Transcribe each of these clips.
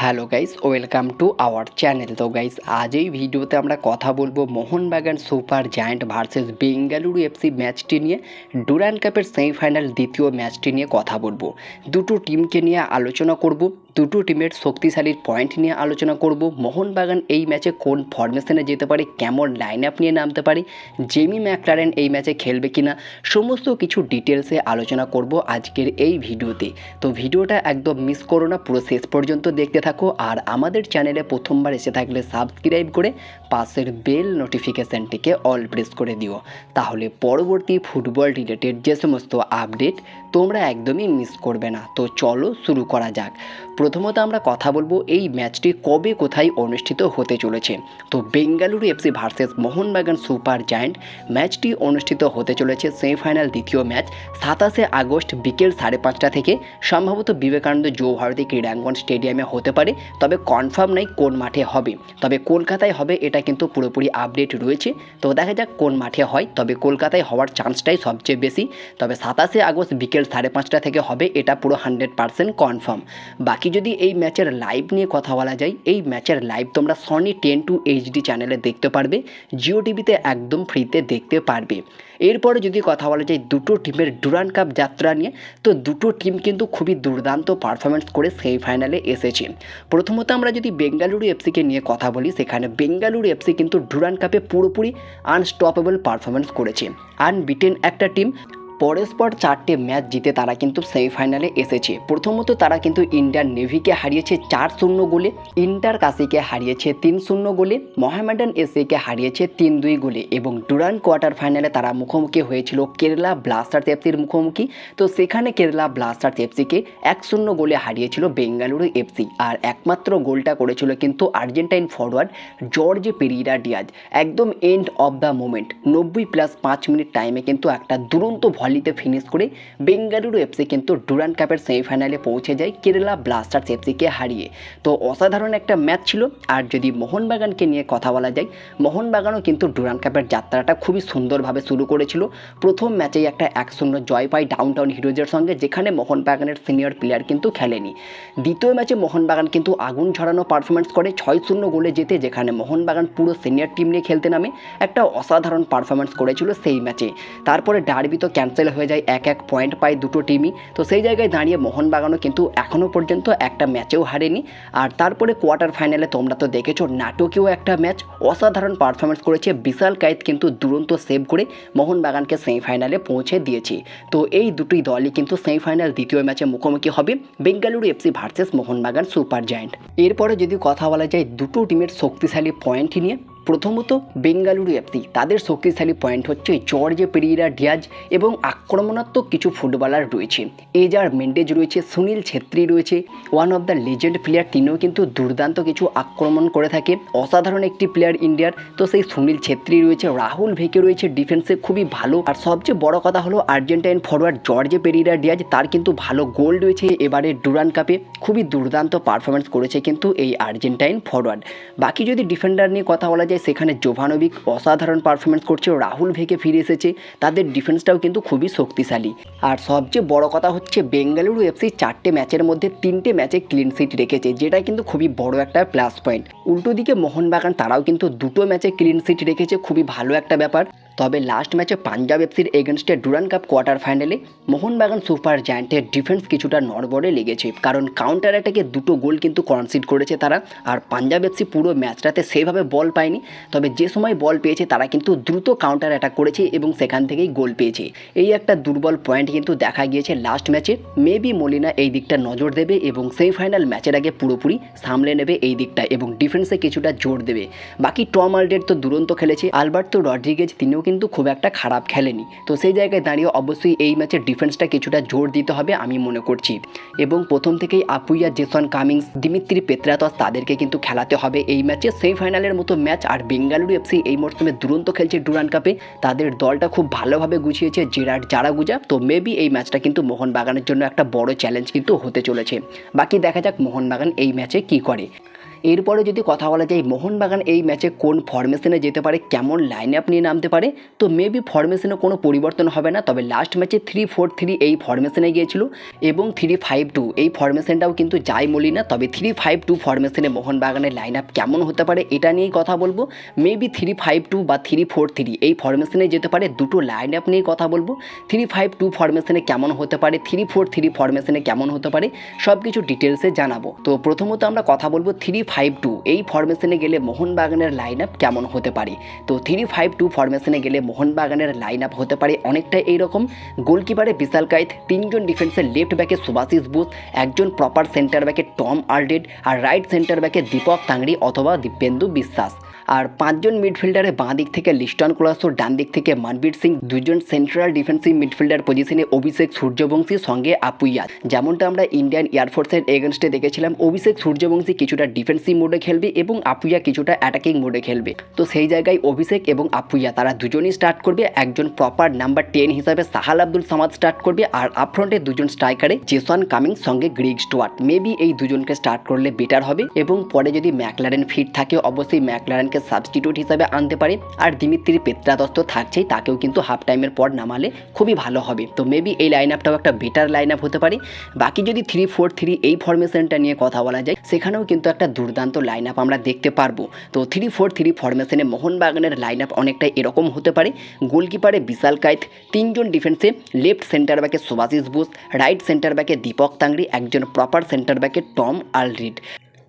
Hello guys, welcome to our channel. তো guys, আজ এই ভিডিওতে আমরা কথা বলব Mohun Bagan super giant versus Bengaluru FC ম্যাচটি নিয়ে, ডুরান কাপের সেমিফাইনাল দ্বিতীয় ম্যাচটি নিয়ে কথা বলব। দুটো টিমকে নিয়ে আলোচনা করব। দুটো টিমের শক্তিশালীর পয়েন্ট নিয়ে আলোচনা করব। মোহনবাগান এই ম্যাচে কোন ফরমেশনে যেতে পারে, কেমন লাইন আপ নিয়ে নামতে পারে জেমি ম্যাকলারেন এই ম্যাচে খেলবে কিনা, সমস্ত কিছু ডিটেলসে আলোচনা করব আজকের এই ভিডিওতে। তো ভিডিওটা একদম মিস করো না, পুরো শেষ পর্যন্ত দেখতে থাকো আর আমাদের চ্যানেলে প্রথমবার এসে থাকলে সাবস্ক্রাইব করে পাশের বেল নোটিফিকেশানটিকে অল প্রেস করে দিও। তাহলে পরবর্তী ফুটবল রিলেটেড যে সমস্ত আপডেট তোমরা একদমই মিস করবে না। তো চলো শুরু করা যাক। প্রথমত আমরা কথা বলব এই ম্যাচটি কবে কোথায় অনুষ্ঠিত হতে চলেছে। তো Bengaluru FC versus Mohun Bagan super giant, ম্যাচটি অনুষ্ঠিত হতে চলেছে সেমিফাইনাল দ্বিতীয় ম্যাচ সাতাশে আগস্ট বিকেল সাড়ে পাঁচটা থেকে। সম্ভবত বিবেকানন্দ যৌভারতী ক্রীড়াঙ্গন স্টেডিয়ামে হতে পারে, তবে কনফার্ম নাই কোন মাঠে হবে। তবে কলকাতায় হবে এটা কিন্তু পুরোপুরি আপডেট রয়েছে। তো দেখা যাক কোন মাঠে হয়, তবে কলকাতায় হওয়ার চান্সটাই সবচেয়ে বেশি। তবে সাতাশে আগস্ট বিকেল সাড়ে পাঁচটা থেকে হবে এটা পুরো হান্ড্রেড পার্সেন্ট কনফার্ম বাকি যদি এই ম্যাচের লাইভ নিয়ে কথা বলা যায়, এই ম্যাচের লাইভ তোমরা সনি টেন টু এইচডি চ্যানেলে দেখতে পারবে জিও টিভিতে একদম ফ্রিতে দেখতে পারবে। এরপরে যদি কথা বলা যায় দুটো টিমের ডুরান কাপ যাত্রা নিয়ে, তো দুটো টিম কিন্তু খুবই দুর্দান্ত পারফরমেন্স করে সেমিফাইনালে এসেছে। প্রথমত আমরা যদি বেঙ্গালুরু এফসিকে নিয়ে কথা বলি, সেখানে বেঙ্গালুরু এফসি কিন্তু ডুরান কাপে পুরোপুরি আনস্টপেবল পারফরমেন্স করেছে। আনবিটেন একটা টিম পরস্পর চারটে ম্যাচ জিতে তারা কিন্তু সেমিফাইনালে এসেছে। প্রথমত তারা কিন্তু ইন্ডিয়ান নেভিকে হারিয়েছে চার শূন্য গোলে ইন্টার কাশিকে হারিয়েছে তিন শূন্য গোলে মহামেডান এসএকে হারিয়েছে তিন দুই গোলে এবং ডুরান কোয়ার্টার ফাইনালে তারা মুখোমুখি হয়েছিল কেরালা ব্লাস্টার্স এফসির মুখোমুখি। তো সেখানে কেরালা ব্লাস্টার্স এফসিকে এক শূন্য গোলে হারিয়েছিল বেঙ্গালুরু এফসি আর একমাত্র গোলটা করেছিল কিন্তু Argentine forward Jorge Pereyra Diaz একদম এন্ড অফ দ্য মোমেন্ট নব্বই প্লাস পাঁচ মিনিট টাইমে কিন্তু একটা দুরন্ত ভলিতে ফিনিশ করে বেঙ্গালুরু এফসি কিন্তু ডুরান কাপের সেমিফাইনালে পৌঁছে যায় কেরালা ব্লাস্টার্স এফসিকে হারিয়ে। তো অসাধারণ একটা ম্যাচ ছিল। আর যদি মোহনবাগানকে নিয়ে কথা বলা যায়, মোহনবাগানও কিন্তু ডুরান কাপের যাত্রাটা খুবই সুন্দরভাবে শুরু করেছিল। প্রথম ম্যাচেই একটা এক শূন্য জয় পায় ডাউন টাউন হিরোজের সঙ্গে, যেখানে মোহনবাগানের সিনিয়র প্লেয়ার কিন্তু খেলেনি। দ্বিতীয় ম্যাচে মোহনবাগান কিন্তু আগুন ঝরানো পারফরমেন্স করে ছয় শূন্য গোলে যেতে যেখানে মোহনবাগান পুরো সিনিয়র টিম নিয়ে খেলতে নামে একটা অসাধারণ পারফরমেন্স করেছিল সেই ম্যাচে তারপরে ডার্বি তো হয়ে যায়, এক এক পয়েন্ট পায় দুটো টিমই তো সেই জায়গায় দাঁড়িয়ে মোহনবাগানও কিন্তু এখনও পর্যন্ত একটা ম্যাচেও হারেনি। আর তারপরে কোয়ার্টার ফাইনালে তোমরা তো দেখেছ, নাটকীয় একটা ম্যাচ অসাধারণ পারফরমেন্স করেছে বিশাল কায়েত কিন্তু দুরন্ত সেভ করে মোহনবাগানকে সেমিফাইনালে পৌঁছে দিয়েছে। তো এই দুটোই দলই কিন্তু সেমিফাইনাল দ্বিতীয় ম্যাচে মুখোমুখি হবে, Bengaluru FC versus Mohun Bagan super giant এরপরে যদি কথা বলা যায় দুটো টিমের শক্তিশালী পয়েন্ট নিয়ে প্রথমত বেঙ্গালুরু এফসি তাদের শক্তিশালী পয়েন্ট হচ্ছে জর্জে পেরিরা ডিয়াজ এবং আক্রমণাত্মক কিছু ফুটবলার রয়েছে। এজার মেন্ডেজ রয়েছে, সুনীল ছেত্রী রয়েছে one of the legend player তিনিও কিন্তু দুর্দান্ত কিছু আক্রমণ করে থাকে। অসাধারণ একটি প্লেয়ার ইন্ডিয়ার, তো সেই সুনীল ছেত্রী রয়েছে, রাহুল ভেকে রয়েছে ডিফেন্সে খুবই ভালো। আর সবচেয়ে বড় কথা হলো Argentine forward Jorge Pereyra Diaz, তার কিন্তু ভালো গোল রয়েছে এবারে ডুরান কাপে। খুবই দুর্দান্ত পারফরমেন্স করেছে কিন্তু এই আর্জেন্টাইন ফরওয়ার্ড বাকি যদি ডিফেন্ডার নিয়ে কথা বলা যায় সেখানে জোভানোভিক অসাধারণ পারফরমেন্স করছে রাহুল ভেকে ফিরে এসেছে। তাদের ডিফেন্সটাও কিন্তু খুবই শক্তিশালী। আর সবচেয়ে বড় কথা হচ্ছে বেঙ্গালুরু এফসি চারটে ম্যাচের মধ্যে তিনটে ম্যাচে ক্লিন সিট রেখেছে যেটা কিন্তু খুবই বড় একটা প্লাস পয়েন্ট উল্টো দিকে মোহনবাগান তারাও কিন্তু দুটো ম্যাচে ক্লিন সিট রেখেছে, খুবই ভালো একটা ব্যাপার। তবে লাস্ট ম্যাচে পাঞ্জাব এফসির এগেনস্টে ডুরান কাপ কোয়ার্টার ফাইনালে মোহনবাগান সুপার জায়ান্টের ডিফেন্স কিছুটা নড়বড়ে লেগেছে। কারণ কাউন্টার অ্যাটাকে দুটো গোল কিন্তু কনসিড করেছে তারা। আর পাঞ্জাব এফসি পুরো ম্যাচটাতে সেভাবে বল পায়নি। তবে যে সময় বল পেয়েছে তারা কিন্তু দ্রুত কাউন্টার অ্যাটাক করেছে এবং সেখান থেকেই গোল পেয়েছে। এই একটা দুর্বল পয়েন্ট কিন্তু দেখা গিয়েছে লাস্ট ম্যাচে মেবি মলিনা এই দিকটা নজর দেবে এবং সেমিফাইনাল ম্যাচের আগে পুরোপুরি সামলে নেবে এই দিকটা এবং ডিফেন্সে কিছুটা জোর দেবে। বাকি টম আলডের তো দুরন্ত খেলেছে। আলবার্তো রড্রিগেজ তিনিও কিন্তু খুব একটা খারাপ খেলেনি। তো সেই জায়গায় দাঁড়িয়ে অবশ্যই এই ম্যাচের ডিফেন্সটা কিছুটা জোর দিতে হবে আমি মনে করছি। এবং প্রথম থেকেই Apuia, Jason Cummings, Dimitri Petratos তাদেরকে কিন্তু খেলাতে হবে এই ম্যাচে। সেমিফাইনালের মতো ম্যাচ আর বেঙ্গালুরু এফসি এই মরশুমে দুরন্ত খেলছে ডুরান কাপে। তাদের দলটা খুব ভালোভাবে গুছিয়েছে জেরাট জারাগুজা। তো মেবি এই ম্যাচটা কিন্তু মোহনবাগানের জন্য একটা বড় চ্যালেঞ্জ কিন্তু হতে চলেছে। বাকি দেখা যাক মোহনবাগান এই ম্যাচে কি করে। এরপরে যদি কথা বলা যায়, মোহনবাগান এই ম্যাচে কোন ফরমেশনে যেতে পারে, কেমন লাইন আপ নিয়ে নামতে পারে, তো মেবি ফরমেশনে কোনো পরিবর্তন হবে না। তবে লাস্ট ম্যাচে থ্রি ফোর থ্রি এই ফরমেশনে গিয়েছিল এবং থ্রি ফাইভ টু এই ফরমেশনটাও কিন্তু যাই বলি না তবে থ্রি ফাইভ টু ফরমেশনে মোহনবাগানের লাইন আপ কেমন হতে পারে, এটা নিয়েই কথা বলব। মেবি থ্রি ফাইভ টু বা থ্রি ফোর থ্রি এই ফরমেশনে যেতে পারে, দুটো লাইন আপ নিয়ে কথা বলব। থ্রি ফাইভ টু ফরমেশনে কেমন হতে পারে থ্রি ফোর থ্রি ফরমেশনে কেমন হতে পারে সব কিছু ডিটেলসে জানাব। তো প্রথমত আমরা কথা বলব থ্রি ফাইভ টু এই ফরমেশনে গেলে মোহনবাগানের লাইন আপ কেমন হতে পারে? তো থ্রি ফাইভ টু ফরমেশনে গেলে মোহনবাগানের লাইন আপ হতে পারে অনেকটা এইরকম। গোলকিপারে বিশাল কাইত তিনজন ডিফেন্সের লেফট ব্যাকে সুভাশিস বোস, একজন প্রপার সেন্টার ব্যাকে টম আলডেড আর রাইট সেন্টার ব্যাকে দীপক তাংড়ি অথবা দীপেন্দু বিশ্বাস। আর পাঁচজন মিডফিল্ডারে বাঁ দিক থেকে লিস্টন কোলাসোর ডান দিক থেকে মানবীর সিং, দুজন সেন্ট্রাল ডিফেন্সিভ মিডফিল্ডার পজিশনে অভিষেক সূর্যবংশী সঙ্গে আপুইয়া। যেমনটা আমরা ইন্ডিয়ান এয়ারফোর্সের এগেনস্টে দেখেছিলাম, অভিষেক সূর্যবংশী কিছুটা ডিফেন্সিভ মোডে খেলবে এবং আপুইয়া কিছুটা অ্যাটাকিং মোডে খেলবে। তো সেই জায়গায় অভিষেক এবং আপুইয়া, তারা দুজনই স্টার্ট করবে। একজন প্রপার নাম্বার টেন হিসাবে সাহাল আব্দুল সামাদ স্টার্ট করবে আর আপফ্রন্টে দুজন স্ট্রাইকারে জেসন কামিং সঙ্গে গ্রিগ স্টুয়ার্ট। মেবি এই দুজনকে স্টার্ট করলে বেটার হবে এবং পরে যদি ম্যাকলারেন ফিট থাকে, অবশ্যই ম্যাকলারেনকে সাবস্টিটিউট হিসাবে আনতে পারে। আর দিমিত্রি পেত্রাদস তো থাকছেই, তাকেও কিন্তু হাফ টাইমের পর নামালে খুবই ভালো হবে। তো মেবি এই লাইন আপটাও একটা বেটার লাইন আপ হতে পারে। বাকি যদি থ্রি ফোর থ্রি এই ফরমেশনটা নিয়ে কথা বলা যায়, সেখানেও কিন্তু একটা দুর্দান্ত লাইন আপ আমরা দেখতে পারব। তো থ্রি ফোর থ্রি ফরমেশনে মোহনবাগানের লাইন আপ অনেকটা এরকম হতে পারে। গোলকিপারে বিশাল কায়েত তিনজন ডিফেন্সে লেফট সেন্টার ব্যাকে সুভাশিস বোস রাইট সেন্টার ব্যাকে দীপক তাংড়ি, একজন প্রপার সেন্টার ব্যাকে টম আলরিড।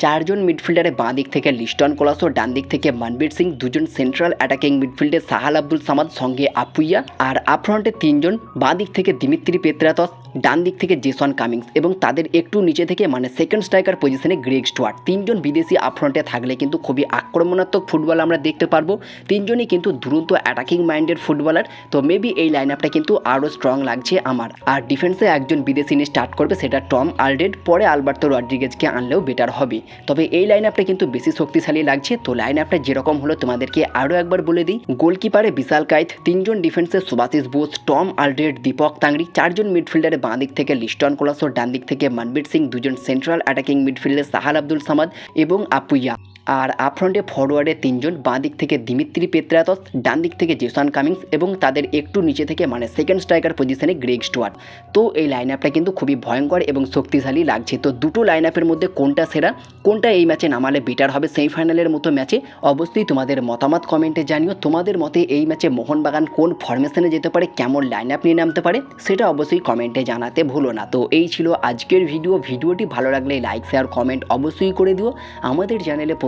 চারজন মিডফিল্ডারে বাঁ দিক থেকে লিস্টন কোলাসো, ডান দিক থেকে মনবীর সিং, দুজন সেন্ট্রাল অ্যাটাকিং মিডফিল্ডে সাহাল আব্দুল সামাদ, সঙ্গে আপুইয়া আর আপফ্রন্টে তিনজন, বাঁ দিক থেকে দিমিত্রি পেত্রাতস, ডান দিক থেকে জেসন কামিংস এবং তাদের একটু নিচে থেকে মানে সেকেন্ড স্ট্রাইকার পজিশনে গ্রেগ স্টুয়ার্ট। তিনজন বিদেশি আপফ্রন্টে থাকলে কিন্তু খুবই আক্রমণাত্মক ফুটবল আমরা দেখতে পারব। তিনজনই কিন্তু দুরন্ত অ্যাটাকিং মাইন্ডের ফুটবলার তো মেবি এই লাইন আপটা কিন্তু আরও স্ট্রং লাগছে আমার। আর ডিফেন্সে একজন বিদেশি নিয়ে স্টার্ট করবে, সেটা টম আলডেড, পরে আলবার্তো রড্রিগেজকে আনলেও বেটার হবে। তবে এই লাইন আপটা কিন্তু বেশি শক্তিশালী লাগছে। তো লাইন আপটা যেরকম হলো, তোমাদেরকে আরও একবার বলে দিই। গোলকিপারে বিশাল কায়েত তিনজন ডিফেন্সে সুভাশিস বোস, টম আলড্রেড, দীপক তাংড়ি চারজন মিডফিল্ডারে বাঁ দিক থেকে লিস্টন কোলাসো ডান দিক থেকে মনবীর সিং, দুজন সেন্ট্রাল অ্যাটাকিং মিডফিল্ডে সাহাল আব্দুল সামাদ এবং আপুইয়া। আর আপফ্রন্টে ফরওয়ার্ডে তিনজন বাঁ দিক থেকে দিমিত্রি পেত্রাতস ডান দিক থেকে জেসান কামিংস এবং তাদের একটু নিচে থেকে মানে সেকেন্ড স্ট্রাইকার পজিশনে গ্রেগ স্টুয়ার্ট। তো এই লাইন আপটা কিন্তু খুবই ভয়ঙ্কর এবং শক্তিশালী লাগছে। তো দুটো লাইন আপের মধ্যে কোনটা সেরা, কোনটা এই ম্যাচে নামালে বেটার হবে সেমিফাইনালের মতো ম্যাচে অবশ্যই তোমাদের মতামত কমেন্টে জানিও। তোমাদের মতে এই ম্যাচে মোহনবাগান কোন ফরমেশনে যেতে পারে, কেমন লাইন আপ নিয়ে নামতে পারে, সেটা অবশ্যই কমেন্টে জানাতে ভুলো না। তো এই ছিল আজকের ভিডিও ভিডিওটি ভালো লাগলে লাইক শেয়ার কমেন্ট অবশ্যই করে দিও। আমাদের চ্যানেলে